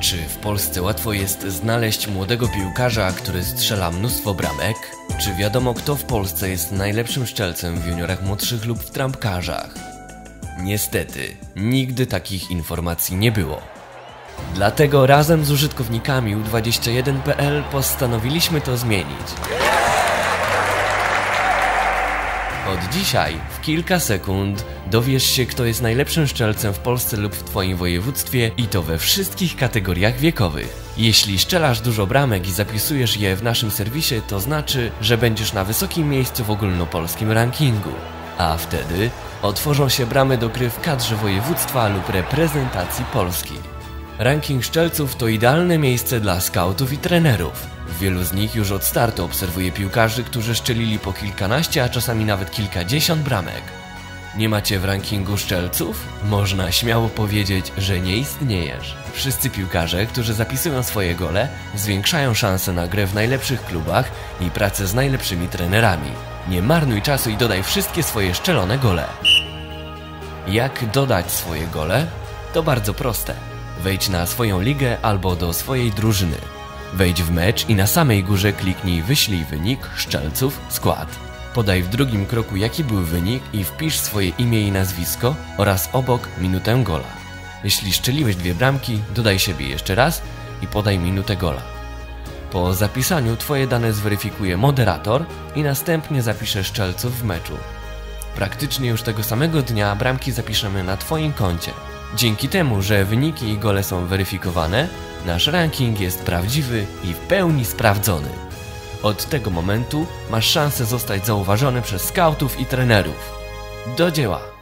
Czy w Polsce łatwo jest znaleźć młodego piłkarza, który strzela mnóstwo bramek? Czy wiadomo, kto w Polsce jest najlepszym szczelcem w juniorach młodszych lub w trampkarzach? Niestety, nigdy takich informacji nie było. Dlatego razem z użytkownikami U21.pl postanowiliśmy to zmienić. Od dzisiaj, w kilka sekund, dowiesz się, kto jest najlepszym szczelcem w Polsce lub w Twoim województwie i to we wszystkich kategoriach wiekowych. Jeśli szczelasz dużo bramek i zapisujesz je w naszym serwisie, to znaczy, że będziesz na wysokim miejscu w ogólnopolskim rankingu. A wtedy otworzą się bramy do gry w kadrze województwa lub reprezentacji Polski. Ranking szczelców to idealne miejsce dla skautów i trenerów. Wielu z nich już od startu obserwuje piłkarzy, którzy szczelili po kilkanaście, a czasami nawet kilkadziesiąt bramek. Nie macie w rankingu szczelców? Można śmiało powiedzieć, że nie istniejesz. Wszyscy piłkarze, którzy zapisują swoje gole, zwiększają szanse na grę w najlepszych klubach i pracę z najlepszymi trenerami. Nie marnuj czasu i dodaj wszystkie swoje szczelone gole. Jak dodać swoje gole? To bardzo proste. Wejdź na swoją ligę albo do swojej drużyny. Wejdź w mecz i na samej górze kliknij wyślij wynik, szczelców, skład. Podaj w drugim kroku jaki był wynik i wpisz swoje imię i nazwisko oraz obok minutę gola. Jeśli szczeliłeś dwie bramki, dodaj siebie jeszcze raz i podaj minutę gola. Po zapisaniu Twoje dane zweryfikuje moderator i następnie zapisze szczelców w meczu. Praktycznie już tego samego dnia bramki zapiszemy na Twoim koncie. Dzięki temu, że wyniki i gole są weryfikowane, nasz ranking jest prawdziwy i w pełni sprawdzony. Od tego momentu masz szansę zostać zauważony przez skautów i trenerów. Do dzieła!